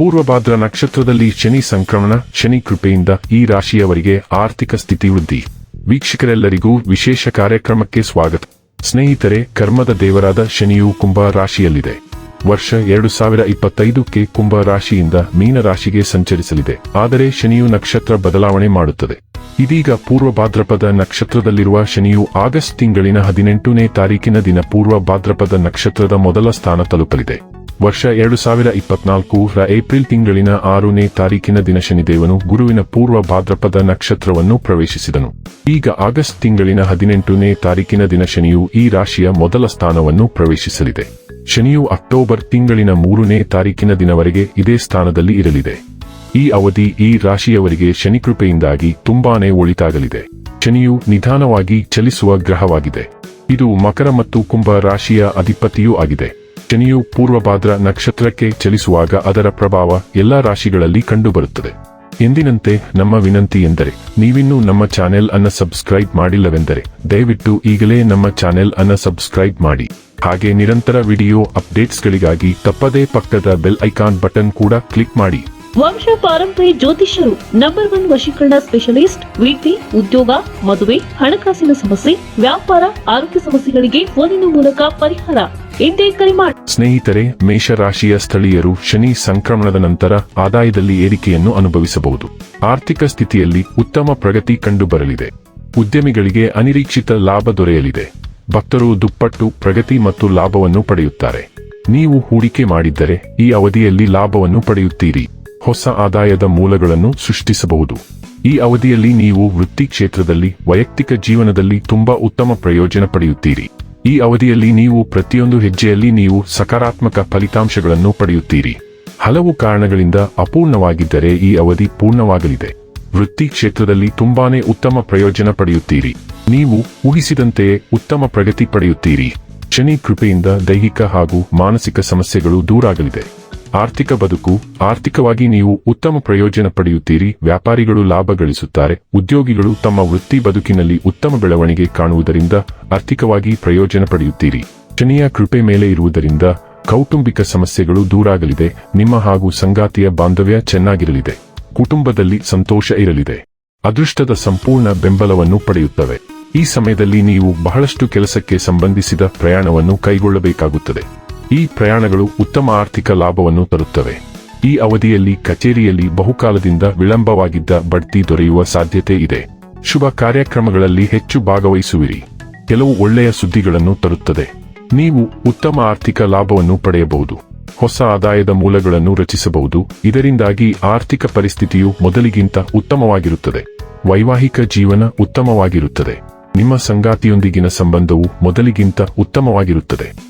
ಪೂರ್ವಭಾದ್ರ ನಕ್ಷತ್ರದಲ್ಲಿ ಶನಿ ಸಂಕ್ರಮಣ, ಶನಿ ಕೃಪೆಯಿಂದ ಈ ರಾಶಿಯವರಿಗೆ ಆರ್ಥಿಕ ಸ್ಥಿತಿ ವೃದ್ಧಿ. ವೀಕ್ಷಕರೆಲ್ಲರಿಗೂ ವಿಶೇಷ ಕಾರ್ಯಕ್ರಮಕ್ಕೆ ಸ್ವಾಗತ. ಸ್ನೇಹಿತರೆ, ಕರ್ಮದ ದೇವರಾದ ಶನಿಯು ಕುಂಭ ರಾಶಿಯಲ್ಲಿದೆ. ವರ್ಷ ಎರಡು ಸಾವಿರ ಇಪ್ಪತ್ತೈದಕ್ಕೆ ಕುಂಭ ರಾಶಿಯಿಂದ ಮೀನ ರಾಶಿಗೆ ಸಂಚರಿಸಲಿದೆ. ಆದರೆ ಶನಿಯು ನಕ್ಷತ್ರ ಬದಲಾವಣೆ ಮಾಡುತ್ತದೆ. ಇದೀಗ ಪೂರ್ವ ಭಾದ್ರಪದ ನಕ್ಷತ್ರದಲ್ಲಿರುವ ಶನಿಯು ಆಗಸ್ಟ್ ತಿಂಗಳಿನ ಹದಿನೆಂಟನೇ ತಾರೀಕಿನ ದಿನ ಪೂರ್ವ ಭಾದ್ರಪದ ನಕ್ಷತ್ರದ ಮೊದಲ ಸ್ಥಾನ ತಲುಪಲಿದೆ. ವರ್ಷ ಎರಡು ಸಾವಿರ ಇಪ್ಪತ್ನಾಲ್ಕು ರ ಏಪ್ರಿಲ್ ತಿಂಗಳಿನ ಆರನೇ ತಾರೀಕಿನ ದಿನ ಶನಿದೇವನು ಗುರುವಿನ ಪೂರ್ವ ಭಾದ್ರಪದ ನಕ್ಷತ್ರವನ್ನು ಪ್ರವೇಶಿಸಿದನು. ಈಗ ಆಗಸ್ಟ್ ತಿಂಗಳಿನ ಹದಿನೆಂಟನೇ ತಾರೀಕಿನ ದಿನ ಶನಿಯು ಈ ರಾಶಿಯ ಮೊದಲ ಸ್ಥಾನವನ್ನು ಪ್ರವೇಶಿಸಲಿದೆ. ಶನಿಯು ಅಕ್ಟೋಬರ್ ತಿಂಗಳಿನ ಮೂರನೇ ತಾರೀಕಿನ ದಿನವರೆಗೆ ಇದೇ ಸ್ಥಾನದಲ್ಲಿ ಇರಲಿದೆ. ಈ ಅವಧಿ ಈ ರಾಶಿಯವರಿಗೆ ಶನಿಕೃಪೆಯಿಂದಾಗಿ ತುಂಬಾನೇ ಒಳಿತಾಗಲಿದೆ. ಶನಿಯು ನಿಧಾನವಾಗಿ ಚಲಿಸುವ ಗ್ರಹವಾಗಿದೆ. ಇದು ಮಕರ ಮತ್ತು ಕುಂಭ ರಾಶಿಯ ಅಧಿಪತಿಯೂ ಆಗಿದೆ. ಶನಿಯು ಪೂರ್ವಭಾದ್ರ ನಕ್ಷತ್ರಕ್ಕೆ ಚಲಿಸುವಾಗ ಅದರ ಪ್ರಭಾವ ಎಲ್ಲಾ ರಾಶಿಗಳಲ್ಲಿ ಕಂಡುಬರುತ್ತದೆ. ಎಂದಿನಂತೆ ನಮ್ಮ ವಿನಂತಿ ಎಂದರೆ, ನೀವಿನ್ನೂ ನಮ್ಮ ಚಾನೆಲ್ ಅನ್ನ ಸಬ್ಸ್ಕ್ರೈಬ್ ಮಾಡಿಲ್ಲವೆಂದರೆ, ದಯವಿಟ್ಟು ಈಗಲೇ ನಮ್ಮ ಚಾನೆಲ್ ಅನ್ನ ಸಬ್ಸ್ಕ್ರೈಬ್ ಮಾಡಿ. ಹಾಗೆ ನಿರಂತರ ವಿಡಿಯೋ ಅಪ್ಡೇಟ್ಸ್ಗಳಿಗಾಗಿ ತಪ್ಪದೇ ಪಕ್ಕದ ಬೆಲ್ ಐಕಾನ್ ಬಟನ್ ಕೂಡ ಕ್ಲಿಕ್ ಮಾಡಿ. ವಂಶ ಪಾರಂಪರ್ಯ ಜ್ಯೋತಿಷ್ಯರು ನಂಬರ್ ಒನ್ ವಶೀಕರಣ ಸ್ಪೆಷಲಿಸ್ಟ್ ವಿಪಿ ಉದ್ಯೋಗ, ಮದುವೆ, ಹಣಕಾಸಿನ ಸಮಸ್ಯೆ, ವ್ಯಾಪಾರ, ಆರೋಗ್ಯ ಸಮಸ್ಯೆಗಳಿಗೆ ಫೋನಿನ ಮೂಲಕ ಪರಿಹಾರ. ಸ್ನೇಹಿತರೆ, ಮೇಷರಾಶಿಯ ಸ್ಥಳೀಯರು ಶನಿ ಸಂಕ್ರಮಣದ ನಂತರ ಆದಾಯದಲ್ಲಿ ಏರಿಕೆಯನ್ನು ಅನುಭವಿಸಬಹುದು. ಆರ್ಥಿಕ ಸ್ಥಿತಿಯಲ್ಲಿ ಉತ್ತಮ ಪ್ರಗತಿ ಕಂಡುಬರಲಿದೆ. ಉದ್ಯಮಿಗಳಿಗೆ ಅನಿರೀಕ್ಷಿತ ಲಾಭ ದೊರೆಯಲಿದೆ. ಭಕ್ತರು ದುಪ್ಪಟ್ಟು, ಪ್ರಗತಿ ಮತ್ತು ಲಾಭವನ್ನು ಪಡೆಯುತ್ತಾರೆ. ನೀವು ಹೂಡಿಕೆ ಮಾಡಿದ್ದರೆ ಈ ಅವಧಿಯಲ್ಲಿ ಲಾಭವನ್ನು ಪಡೆಯುತ್ತೀರಿ. ಹೊಸ ಆದಾಯದ ಮೂಲಗಳನ್ನು ಸೃಷ್ಟಿಸಬಹುದು. ಈ ಅವಧಿಯಲ್ಲಿ ನೀವು ವೃತ್ತಿ ಕ್ಷೇತ್ರದಲ್ಲಿ, ವೈಯಕ್ತಿಕ ಜೀವನದಲ್ಲಿ ತುಂಬಾ ಉತ್ತಮ ಪ್ರಯೋಜನ ಪಡೆಯುತ್ತೀರಿ. ಈ ಅವಧಿಯಲ್ಲಿ ನೀವು ಪ್ರತಿಯೊಂದು ಹೆಜ್ಜೆಯಲ್ಲಿ ನೀವು ಸಕಾರಾತ್ಮಕ ಫಲಿತಾಂಶಗಳನ್ನು ಪಡೆಯುತ್ತೀರಿ. ಹಲವು ಕಾರಣಗಳಿಂದ ಅಪೂರ್ಣವಾಗಿದ್ದರೆ ಈ ಅವಧಿ ಪೂರ್ಣವಾಗಲಿದೆ. ವೃತ್ತಿ ಕ್ಷೇತ್ರದಲ್ಲಿ ತುಂಬಾನೇ ಉತ್ತಮ ಪ್ರಯೋಜನ ಪಡೆಯುತ್ತೀರಿ. ನೀವು ಊಹಿಸಿದಂತೆಯೇ ಉತ್ತಮ ಪ್ರಗತಿ ಪಡೆಯುತ್ತೀರಿ. ಶನಿ ಕೃಪೆಯಿಂದ ದೈಹಿಕ ಹಾಗೂ ಮಾನಸಿಕ ಸಮಸ್ಯೆಗಳು ದೂರಾಗಲಿದೆ. ಆರ್ಥಿಕ ಬದುಕು, ಆರ್ಥಿಕವಾಗಿ ನೀವು ಉತ್ತಮ ಪ್ರಯೋಜನ ಪಡೆಯುತ್ತೀರಿ, ವ್ಯಾಪಾರಿಗಳು ಲಾಭ ಗಳಿಸುತ್ತಾರೆ, ಉದ್ಯೋಗಿಗಳು ತಮ್ಮ ವೃತ್ತಿ ಬದುಕಿನಲ್ಲಿ ಉತ್ತಮ ಬೆಳವಣಿಗೆ ಕಾಣುವುದರಿಂದ ಆರ್ಥಿಕವಾಗಿ ಪ್ರಯೋಜನ ಪಡೆಯುತ್ತೀರಿ. ಶನಿಯ ಕೃಪೆ ಮೇಲೆ ಇರುವುದರಿಂದ ಕೌಟುಂಬಿಕ ಸಮಸ್ಯೆಗಳು ದೂರಾಗಲಿದೆ, ನಿಮ್ಮ ಹಾಗೂ ಸಂಗಾತಿಯ ಬಾಂಧವ್ಯ ಚೆನ್ನಾಗಿರಲಿದೆ, ಕುಟುಂಬದಲ್ಲಿ ಸಂತೋಷ ಇರಲಿದೆ, ಅದೃಷ್ಟದ ಸಂಪೂರ್ಣ ಬೆಂಬಲವನ್ನು ಪಡೆಯುತ್ತವೆ. ಈ ಸಮಯದಲ್ಲಿ ನೀವು ಬಹಳಷ್ಟು ಕೆಲಸಕ್ಕೆ ಸಂಬಂಧಿಸಿದ ಪ್ರಯಾಣವನ್ನು ಕೈಗೊಳ್ಳಬೇಕಾಗುತ್ತದೆ. ಈ ಪ್ರಯಾಣಗಳು ಉತ್ತಮ ಆರ್ಥಿಕ ಲಾಭವನ್ನು ತರುತ್ತವೆ. ಈ ಅವಧಿಯಲ್ಲಿ ಕಚೇರಿಯಲ್ಲಿ ಬಹುಕಾಲದಿಂದ ವಿಳಂಬವಾಗಿದ್ದ ಬಡ್ತಿ ದೊರೆಯುವ ಸಾಧ್ಯತೆ ಇದೆ. ಶುಭ ಕಾರ್ಯಕ್ರಮಗಳಲ್ಲಿ ಹೆಚ್ಚು ಭಾಗವಹಿಸುವಿರಿ. ಕೆಲವು ಒಳ್ಳೆಯ ಸುದ್ದಿಗಳನ್ನು ತರುತ್ತದೆ. ನೀವು ಉತ್ತಮ ಆರ್ಥಿಕ ಲಾಭವನ್ನು ಪಡೆಯಬಹುದು. ಹೊಸ ಆದಾಯದ ಮೂಲಗಳನ್ನು ರಚಿಸಬಹುದು. ಇದರಿಂದಾಗಿ ಆರ್ಥಿಕ ಪರಿಸ್ಥಿತಿಯು ಮೊದಲಿಗಿಂತ ಉತ್ತಮವಾಗಿರುತ್ತದೆ. ವೈವಾಹಿಕ ಜೀವನ ಉತ್ತಮವಾಗಿರುತ್ತದೆ. ನಿಮ್ಮ ಸಂಗಾತಿಯೊಂದಿಗಿನ ಸಂಬಂಧವು ಮೊದಲಿಗಿಂತ ಉತ್ತಮವಾಗಿರುತ್ತದೆ.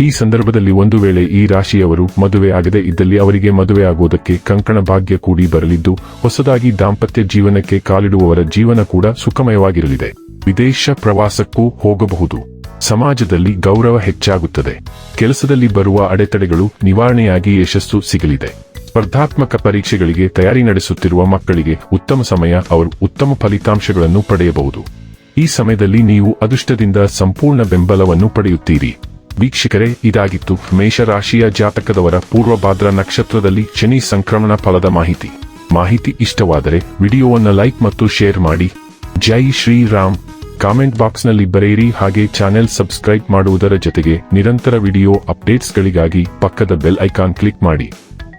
ಈ ಸಂದರ್ಭದಲ್ಲಿ ಒಂದು ವೇಳೆ ಈ ರಾಶಿಯವರು ಮದುವೆ ಆಗದೆ ಇದ್ದಲ್ಲಿ ಅವರಿಗೆ ಮದುವೆ ಆಗುವುದಕ್ಕೆ ಕಂಕಣ ಭಾಗ್ಯ ಕೂಡಿ ಬರಲಿದ್ದು, ಹೊಸದಾಗಿ ದಾಂಪತ್ಯ ಜೀವನಕ್ಕೆ ಕಾಲಿಡುವವರ ಜೀವನ ಕೂಡ ಸುಖಮಯವಾಗಿರಲಿದೆ. ವಿದೇಶ ಪ್ರವಾಸಕ್ಕೂ ಹೋಗಬಹುದು. ಸಮಾಜದಲ್ಲಿ ಗೌರವ ಹೆಚ್ಚಾಗುತ್ತದೆ. ಕೆಲಸದಲ್ಲಿ ಬರುವ ಅಡೆತಡೆಗಳು ನಿವಾರಣೆಯಾಗಿ ಯಶಸ್ಸು ಸಿಗಲಿದೆ. ಸ್ಪರ್ಧಾತ್ಮಕ ಪರೀಕ್ಷೆಗಳಿಗೆ ತಯಾರಿ ನಡೆಸುತ್ತಿರುವ ಮಕ್ಕಳಿಗೆ ಉತ್ತಮ ಸಮಯ ಅವರು ಉತ್ತಮ ಫಲಿತಾಂಶಗಳನ್ನು ಪಡೆಯಬಹುದು. ಈ ಸಮಯದಲ್ಲಿ ನೀವು ಅದೃಷ್ಟದಿಂದ ಸಂಪೂರ್ಣ ಬೆಂಬಲವನ್ನು ಪಡೆಯುತ್ತೀರಿ. ವೀಕ್ಷಕರೇ, ಇದಾಗಿತ್ತು ಮೇಷರಾಶಿಯ ಜಾತಕದವರ ಪೂರ್ವಭಾದ್ರ ನಕ್ಷತ್ರದಲ್ಲಿ ಶನಿ ಸಂಕ್ರಮಣ ಫಲದ ಮಾಹಿತಿ. ಮಾಹಿತಿ ಇಷ್ಟವಾದರೆ ವಿಡಿಯೋವನ್ನು ಲೈಕ್ ಮತ್ತು ಶೇರ್ ಮಾಡಿ. ಜೈ ಶ್ರೀರಾಮ್. ಕಾಮೆಂಟ್ ಬಾಕ್ಸ್ನಲ್ಲಿ ಬರೆಯಿರಿ ಹಾಗೆ ಚಾನೆಲ್ ಸಬ್ಸ್ಕ್ರೈಬ್ ಮಾಡುವುದರ ಜೊತೆಗೆ ನಿರಂತರ ವಿಡಿಯೋ ಅಪ್ಡೇಟ್ಸ್ಗಳಿಗಾಗಿ ಪಕ್ಕದ ಬೆಲ್ ಐಕಾನ್ ಕ್ಲಿಕ್ ಮಾಡಿ.